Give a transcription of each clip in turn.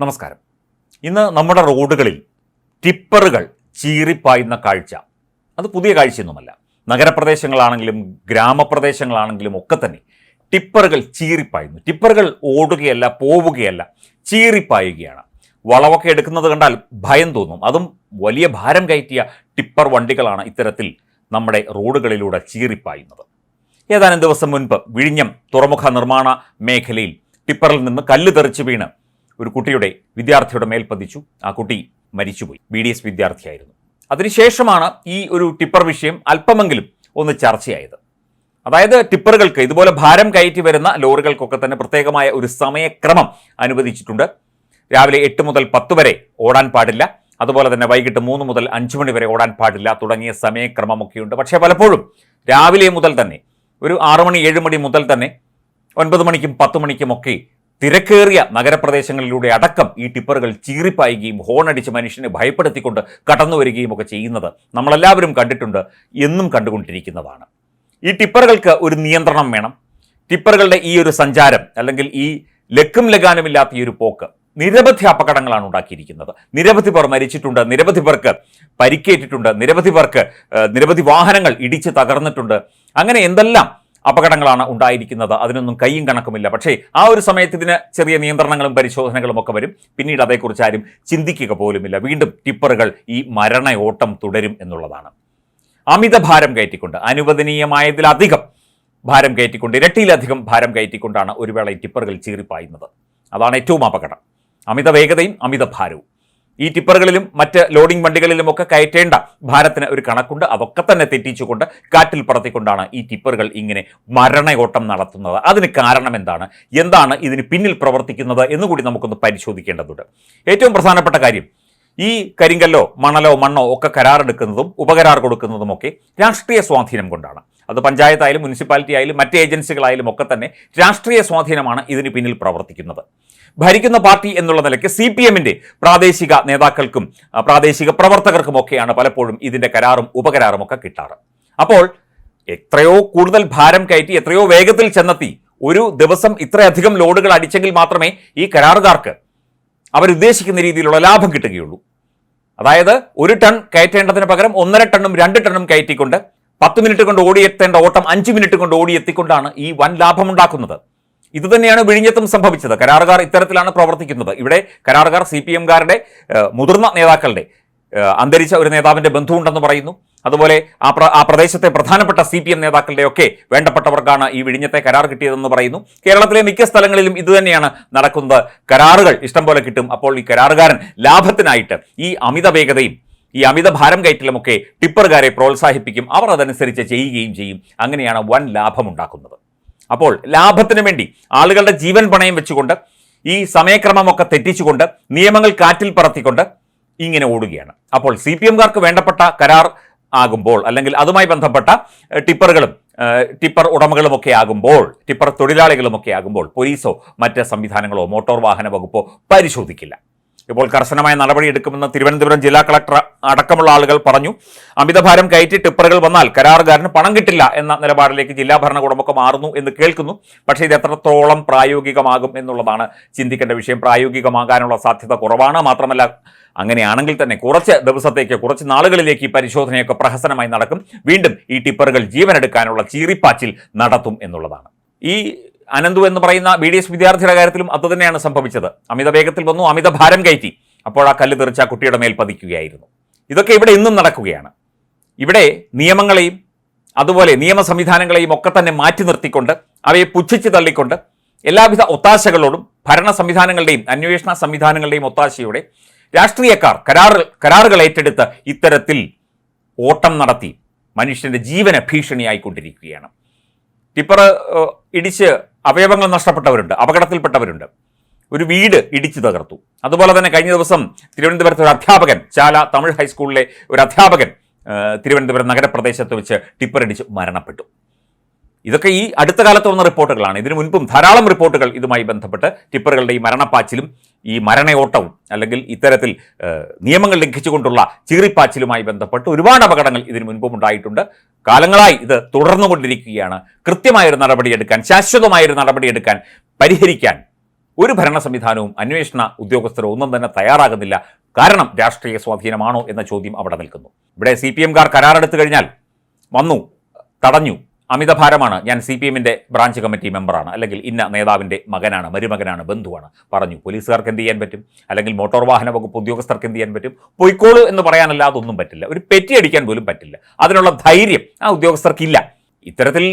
നമസ്കാരം. ഇന്ന് നമ്മുടെ റോഡുകളിൽ ടിപ്പറുകൾ ചീറിപ്പായുന്ന കാഴ്ച. അത് പുതിയ കാഴ്ചയൊന്നുമല്ല. നഗരപ്രദേശങ്ങളാണെങ്കിലും ഗ്രാമപ്രദേശങ്ങളാണെങ്കിലും ഒക്കെ തന്നെ ടിപ്പറുകൾ ചീറിപ്പായുന്നു. ടിപ്പറുകൾ ഓടുകയല്ല പോവുകയല്ല ചീറിപ്പായുകയാണ്. വളവൊക്കെ എടുക്കുന്നത് കണ്ടാൽ ഭയം തോന്നും. അതും വലിയ ഭാരം കയറ്റിയ ടിപ്പർ വണ്ടികളാണ് ഇത്തരത്തിൽ നമ്മുടെ റോഡുകളിലൂടെ ചീറിപ്പായുന്നത്. ഏതാനും ദിവസം മുൻപ് വിഴിഞ്ഞം തുറമുഖ നിർമ്മാണ മേഖലയിൽ ടിപ്പറിൽ നിന്ന് കല്ല് തെറിച്ച് വീണ് ഒരു കുട്ടിയുടെ വിദ്യാർത്ഥിയുടെ മേൽ പതിച്ചു. ആ കുട്ടി മരിച്ചുപോയി. ബി ഡി എസ് വിദ്യാർത്ഥിയായിരുന്നു. അതിനുശേഷമാണ് ഈ ഒരു ടിപ്പർ വിഷയം അല്പമെങ്കിലും ഒന്ന് ചർച്ചയായത്. അതായത് ടിപ്പറുകൾക്ക് ഇതുപോലെ ഭാരം കയറ്റി വരുന്ന ലോറികൾക്കൊക്കെ തന്നെ പ്രത്യേകമായ ഒരു സമയക്രമം അനുവദിച്ചിട്ടുണ്ട്. രാവിലെ എട്ട് മുതൽ പത്ത് വരെ ഓടാൻ പാടില്ല. അതുപോലെ തന്നെ വൈകിട്ട് മൂന്ന് മുതൽ അഞ്ച് മണി വരെ ഓടാൻ പാടില്ല. തുടങ്ങിയ സമയക്രമമൊക്കെയുണ്ട്. പക്ഷേ പലപ്പോഴും രാവിലെ മുതൽ തന്നെ ഒരു ആറു മണി ഏഴ് മണി മുതൽ തന്നെ ഒൻപത് മണിക്കും പത്ത് മണിക്കുമൊക്കെ തിരക്കേറിയ നഗരപ്രദേശങ്ങളിലൂടെ അടക്കം ഈ ടിപ്പറുകൾ ചീറിപ്പായുകയും ഹോണടിച്ച് മനുഷ്യനെ ഭയപ്പെടുത്തിക്കൊണ്ട് കടന്നു വരികയും ഒക്കെ ചെയ്യുന്നത് നമ്മളെല്ലാവരും കണ്ടിട്ടുണ്ട് എന്നും കണ്ടുകൊണ്ടിരിക്കുന്നതാണ്. ഈ ടിപ്പറുകൾക്ക് ഒരു നിയന്ത്രണം വേണം. ടിപ്പറുകളുടെ ഈ ഒരു സഞ്ചാരം അല്ലെങ്കിൽ ഈ ലക്കും ലഗാനുമില്ലാത്ത ഈ ഒരു പോക്ക് നിരവധി അപകടങ്ങളാണ് ഉണ്ടാക്കിയിരിക്കുന്നത്. നിരവധി പേർ മരിച്ചിട്ടുണ്ട് നിരവധി പേർക്ക് പരിക്കേറ്റിട്ടുണ്ട് നിരവധി പേർക്ക് നിരവധി വാഹനങ്ങൾ ഇടിച്ച് തകർന്നിട്ടുണ്ട്. അങ്ങനെ എന്തെല്ലാം അപകടങ്ങളാണ് ഉണ്ടായിരിക്കുന്നത്. അതിനൊന്നും കൈയും കണക്കുമില്ല. പക്ഷേ ആ ഒരു സമയത്ത് ഇതിന് ചെറിയ നിയന്ത്രണങ്ങളും പരിശോധനകളും ഒക്കെ വരും. പിന്നീട് അതേക്കുറിച്ച് ആരും ചിന്തിക്കുക പോലുമില്ല. വീണ്ടും ടിപ്പറുകൾ ഈ മരണ ഓട്ടം തുടരും എന്നുള്ളതാണ്. അമിത ഭാരം കയറ്റിക്കൊണ്ട് അനുവദനീയമായതിലധികം ഭാരം കയറ്റിക്കൊണ്ട് ഇരട്ടിയിലധികം ഭാരം കയറ്റിക്കൊണ്ടാണ് ഒരു വേള ടിപ്പറുകൾ ചീറിപ്പായുന്നത്. അതാണ് ഏറ്റവും അപകടം. അമിത വേഗതയും അമിത ഭാരവും. ഈ ടിപ്പറുകളിലും മറ്റ് ലോഡിംഗ് വണ്ടികളിലുമൊക്കെ കയറ്റേണ്ട ഭാരത്തിന് ഒരു കണക്കുണ്ട്. അതൊക്കെ തന്നെ തെറ്റിച്ചുകൊണ്ട് കാറ്റിൽ പറത്തിക്കൊണ്ടാണ് ഈ ടിപ്പറുകൾ ഇങ്ങനെ മരണയോട്ടം നടത്തുന്നത്. അതിന് കാരണം എന്താണ്? എന്താണ് ഇതിന് പിന്നിൽ പ്രവർത്തിക്കുന്നത് എന്നുകൂടി നമുക്കൊന്ന് പരിശോധിക്കേണ്ടതുണ്ട്. ഏറ്റവും പ്രധാനപ്പെട്ട കാര്യം ഈ കരിങ്കല്ലോ മണലോ മണ്ണോ ഒക്കെ കരാറെടുക്കുന്നതും ഉപകരാർ കൊടുക്കുന്നതുമൊക്കെ രാഷ്ട്രീയ സ്വാധീനം കൊണ്ടാണ്. അത് പഞ്ചായത്തായാലും മുനിസിപ്പാലിറ്റി ആയാലും മറ്റ് ഏജൻസികളായാലും ഒക്കെ തന്നെ രാഷ്ട്രീയ സ്വാധീനമാണ് ഇതിന് പിന്നിൽ പ്രവർത്തിക്കുന്നത്. ഭരിക്കുന്ന പാർട്ടി എന്നുള്ള നിലയ്ക്ക് സി പി എമ്മിന്റെ പ്രാദേശിക നേതാക്കൾക്കും പ്രാദേശിക പ്രവർത്തകർക്കുമൊക്കെയാണ് പലപ്പോഴും ഇതിന്റെ കരാറും ഉപകരാറും ഒക്കെ കിട്ടാറ്. അപ്പോൾ എത്രയോ കൂടുതൽ ഭാരം കയറ്റി എത്രയോ വേഗത്തിൽ ചെന്നെത്തി ഒരു ദിവസം ഇത്രയധികം ലോഡുകൾ അടിച്ചെങ്കിൽ മാത്രമേ ഈ കരാറുകാർക്ക് അവരുദ്ദേശിക്കുന്ന രീതിയിലുള്ള ലാഭം കിട്ടുകയുള്ളൂ. അതായത് ഒരു ടൺ കയറ്റേണ്ടതിന് പകരം ഒന്നര ടണ്ണും രണ്ട് ടണ്ണും കയറ്റിക്കൊണ്ട് പത്ത് മിനിറ്റ് കൊണ്ട് ഓടിയെത്തേണ്ട ഓട്ടം അഞ്ച് മിനിറ്റ് കൊണ്ട് ഓടിയെത്തിക്കൊണ്ടാണ് ഈ വൻ ലാഭമുണ്ടാക്കുന്നത്. ഇത് തന്നെയാണ് വിഴിഞ്ഞത്തും സംഭവിച്ചത്. കരാറുകാർ ഇത്തരത്തിലാണ് പ്രവർത്തിക്കുന്നത്. ഇവിടെ കരാറുകാർ സി പി എംകാരുടെ മുതിർന്ന നേതാക്കളുടെ അന്തരിച്ച ഒരു നേതാവിന്റെ ബന്ധുവുണ്ടെന്ന് പറയുന്നു. അതുപോലെ ആ പ്ര- ആ പ്രദേശത്തെ പ്രധാനപ്പെട്ട സി പി എം നേതാക്കളുടെയൊക്കെ വേണ്ടപ്പെട്ടവർക്കാണ് ഈ വിഴിഞ്ഞത്തെ കരാർ കിട്ടിയതെന്ന് പറയുന്നു. കേരളത്തിലെ മിക്ക സ്ഥലങ്ങളിലും ഇതുതന്നെയാണ് നടക്കുന്നത്. കരാറുകൾ ഇഷ്ടം പോലെ കിട്ടും. അപ്പോൾ ഈ കരാറുകാരൻ ലാഭത്തിനായിട്ട് ഈ അമിത വേഗതയും ഈ അമിത ഭാരം കയറ്റലുമൊക്കെ ടിപ്പറുകാരെ പ്രോത്സാഹിപ്പിക്കും. അവർ അതനുസരിച്ച് ചെയ്യുകയും ചെയ്യും. അങ്ങനെയാണ് വൻ ലാഭമുണ്ടാക്കുന്നത്. അപ്പോൾ ലാഭത്തിന് വേണ്ടി ആളുകളുടെ ജീവൻ പണയം വെച്ചുകൊണ്ട് ഈ സമയക്രമമൊക്കെ തെറ്റിച്ചുകൊണ്ട് നിയമങ്ങൾ കാറ്റിൽ പറത്തിക്കൊണ്ട് ഇങ്ങനെ ഓടുകയാണ്. അപ്പോൾ സി പി എംകാർക്ക് വേണ്ടപ്പെട്ട കരാർ ആകുമ്പോൾ അല്ലെങ്കിൽ അതുമായി ബന്ധപ്പെട്ട ടിപ്പറുകളും ടിപ്പർ ഉടമകളും ഒക്കെ ആകുമ്പോൾ ടിപ്പർ തൊഴിലാളികളുമൊക്കെ ആകുമ്പോൾ പോലീസോ മറ്റ് സംവിധാനങ്ങളോ മോട്ടോർ വാഹന വകുപ്പോ പരിശോധിക്കില്ല. ഇപ്പോൾ കർശനമായ നടപടിയെടുക്കുമെന്ന് തിരുവനന്തപുരം ജില്ലാ കളക്ടർ അടക്കമുള്ള ആളുകൾ പറഞ്ഞു. അമിതഭാരം കയറ്റി ടിപ്പറുകൾ വന്നാൽ കരാറുകാരന് പണം കിട്ടില്ല എന്ന നിലപാടിലേക്ക് ജില്ലാ ഭരണകൂടമൊക്കെ മാറുന്നു എന്ന് കേൾക്കുന്നു. പക്ഷേ ഇത് എത്രത്തോളം പ്രായോഗികമാകും എന്നുള്ളതാണ് ചിന്തിക്കേണ്ട വിഷയം. പ്രായോഗികമാകാനുള്ള സാധ്യത കുറവാണ്. മാത്രമല്ല അങ്ങനെയാണെങ്കിൽ തന്നെ കുറച്ച് ദിവസത്തേക്ക് കുറച്ച് നാളുകളിലേക്ക് ഈ പരിശോധനയൊക്കെ പ്രഹസനമായി നടക്കും. വീണ്ടും ഈ ടിപ്പറുകൾ ജീവനെടുക്കാനുള്ള ചീറിപ്പാച്ചിൽ നടത്തും എന്നുള്ളതാണ്. ഈ അനന്തു എന്ന് പറയുന്ന ബി ഡി എസ് വിദ്യാർത്ഥിയുടെ കാര്യത്തിലും അതുതന്നെയാണ് സംഭവിച്ചത്. അമിത വേഗത്തിൽ വന്നു അമിത ഭാരം കയറ്റി. അപ്പോൾ ആ കല്ല് തെറിച്ച് കുട്ടിയുടെ മേൽ പതിക്കുകയായിരുന്നു. ഇതൊക്കെ ഇവിടെ ഇന്നും നടക്കുകയാണ്. ഇവിടെ നിയമങ്ങളെയും അതുപോലെ നിയമ സംവിധാനങ്ങളെയും ഒക്കെ തന്നെ മാറ്റി നിർത്തിക്കൊണ്ട് അവയെ പുച്ഛിച്ച് തള്ളിക്കൊണ്ട് എല്ലാവിധ ഒത്താശകളോടും ഭരണ സംവിധാനങ്ങളുടെയും അന്വേഷണ സംവിധാനങ്ങളുടെയും ഒത്താശയോടെ രാഷ്ട്രീയക്കാർ കരാറ് കരാറുകൾ ഏറ്റെടുത്ത് ഇത്തരത്തിൽ ഓട്ടം നടത്തി മനുഷ്യന്റെ ജീവന ഭീഷണിയായിക്കൊണ്ടിരിക്കുകയാണ്. ടിപ്പർ ഇടിച്ച് അവയവങ്ങൾ നഷ്ടപ്പെട്ടവരുണ്ട് അപകടത്തിൽപ്പെട്ടവരുണ്ട്. ഒരു വീട് ഇടിച്ചു തകർത്തു. അതുപോലെ തന്നെ കഴിഞ്ഞ ദിവസം തിരുവനന്തപുരത്ത് ഒരു അധ്യാപകൻ ചാല തമിഴ് ഹൈസ്കൂളിലെ ഒരു അധ്യാപകൻ തിരുവനന്തപുരം നഗരപ്രദേശത്ത് വെച്ച് ടിപ്പർ ഇടിച്ച് മരണപ്പെട്ടു. ഇതൊക്കെ ഈ അടുത്ത കാലത്ത് വന്ന റിപ്പോർട്ടുകളാണ്. ഇതിനു മുൻപും ധാരാളം റിപ്പോർട്ടുകൾ ഇതുമായി ബന്ധപ്പെട്ട് ടിപ്പറുകളുടെ ഈ മരണപ്പാച്ചിലും ഈ മരണയോട്ടവും അല്ലെങ്കിൽ ഇത്തരത്തിൽ നിയമങ്ങൾ ലംഘിച്ചുകൊണ്ടുള്ള ചീറിപ്പാച്ചിലുമായി ബന്ധപ്പെട്ട് ഒരുപാട് അപകടങ്ങൾ ഇതിനു മുൻപും ഉണ്ടായിട്ടുണ്ട്. കാലങ്ങളായി ഇത് തുടർന്നുകൊണ്ടിരിക്കുകയാണ്. കൃത്യമായൊരു നടപടിയെടുക്കാൻ ശാശ്വതമായൊരു നടപടിയെടുക്കാൻ പരിഹരിക്കാൻ ഒരു ഭരണ സംവിധാനവും അന്വേഷണ ഉദ്യോഗസ്ഥരോ ഒന്നും തന്നെ തയ്യാറാകുന്നില്ല. കാരണം രാഷ്ട്രീയ സ്വാധീനമാണോ എന്ന ചോദ്യം അവിടെ നിൽക്കുന്നു. ഇവിടെ സി പി എംകാർ കരാറെടുത്തു കഴിഞ്ഞാൽ വന്നു തടഞ്ഞു. അമിതഭാരമാണ്. ഞാൻ സി പി എമ്മിന്റെ ബ്രാഞ്ച് കമ്മിറ്റി മെമ്പറാണ് അല്ലെങ്കിൽ ഇന്ന നേതാവിന്റെ മകനാണ് മരുമകനാണ് ബന്ധുവാണ്. പറഞ്ഞു പോലീസുകാർക്ക് എന്ത് ചെയ്യാൻ പറ്റും? അല്ലെങ്കിൽ മോട്ടോർ വാഹന വകുപ്പ് ഉദ്യോഗസ്ഥർക്ക് എന്ത് ചെയ്യാൻ പറ്റും? പൊയ്ക്കോളൂ എന്ന് പറയാനല്ലാതെ ഒന്നും പറ്റില്ല. ഒരു പെറ്റി അടിക്കാൻ പോലും പറ്റില്ല. അതിനുള്ള ധൈര്യം ആ ഉദ്യോഗസ്ഥർക്കില്ല. ഇത്തരത്തിൽ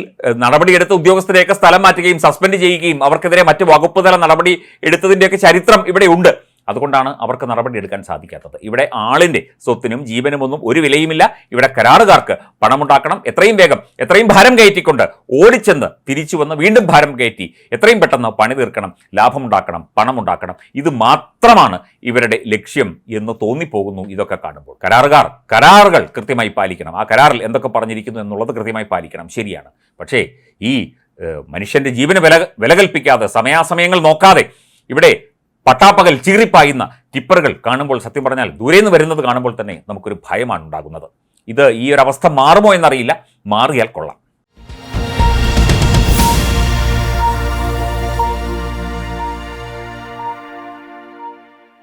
നടപടിയെടുത്ത ഉദ്യോഗസ്ഥരെയൊക്കെ സ്ഥലം മാറ്റുകയും സസ്പെൻഡ് ചെയ്യുകയും അവർക്കെതിരെ മറ്റ് വകുപ്പ് തല നടപടി എടുത്തതിന്റെയൊക്കെ ചരിത്രം ഇവിടെ ഉണ്ട് അതുകൊണ്ടാണ് അവർക്ക് നടപടി എടുക്കാൻ സാധിക്കാത്തത്. ഇവിടെ ആളിന്റെ സ്വത്തിനും ജീവനുമൊന്നും ഒരു വിലയുമില്ല. ഇവിടെ കരാറുകാർക്ക് പണമുണ്ടാക്കണം. എത്രയും വേഗം എത്രയും ഭാരം കയറ്റിക്കൊണ്ട് ഓടിച്ചെന്ന് തിരിച്ചു വന്ന് വീണ്ടും ഭാരം കയറ്റി എത്രയും പെട്ടെന്ന് പണി തീർക്കണം ലാഭമുണ്ടാക്കണം പണമുണ്ടാക്കണം. ഇത് മാത്രമാണ് ഇവരുടെ ലക്ഷ്യം എന്ന് തോന്നിപ്പോകുന്നു ഇതൊക്കെ കാണുമ്പോൾ. കരാറുകാർ കരാറുകൾ കൃത്യമായി പാലിക്കണം. ആ കരാറിൽ എന്തൊക്കെ പറഞ്ഞിരിക്കുന്നു എന്നുള്ളത് കൃത്യമായി പാലിക്കണം. ശരിയാണ്. പക്ഷേ ഈ മനുഷ്യന്റെ ജീവന് വില വില കൽപ്പിക്കാതെ സമയാസമയങ്ങൾ നോക്കാതെ ഇവിടെ പട്ടാപ്പകൽ ചീറിപ്പായുന്ന ടിപ്പറുകൾ കാണുമ്പോൾ സത്യം പറഞ്ഞാൽ ദൂരെ നിന്ന് വരുന്നത് കാണുമ്പോൾ തന്നെ നമുക്കൊരു ഭയമാണ് ഉണ്ടാകുന്നത്. ഇത് ഈ ഒരു അവസ്ഥ മാറുമോ എന്നറിയില്ല. മാറിയാൽ കൊള്ളാം.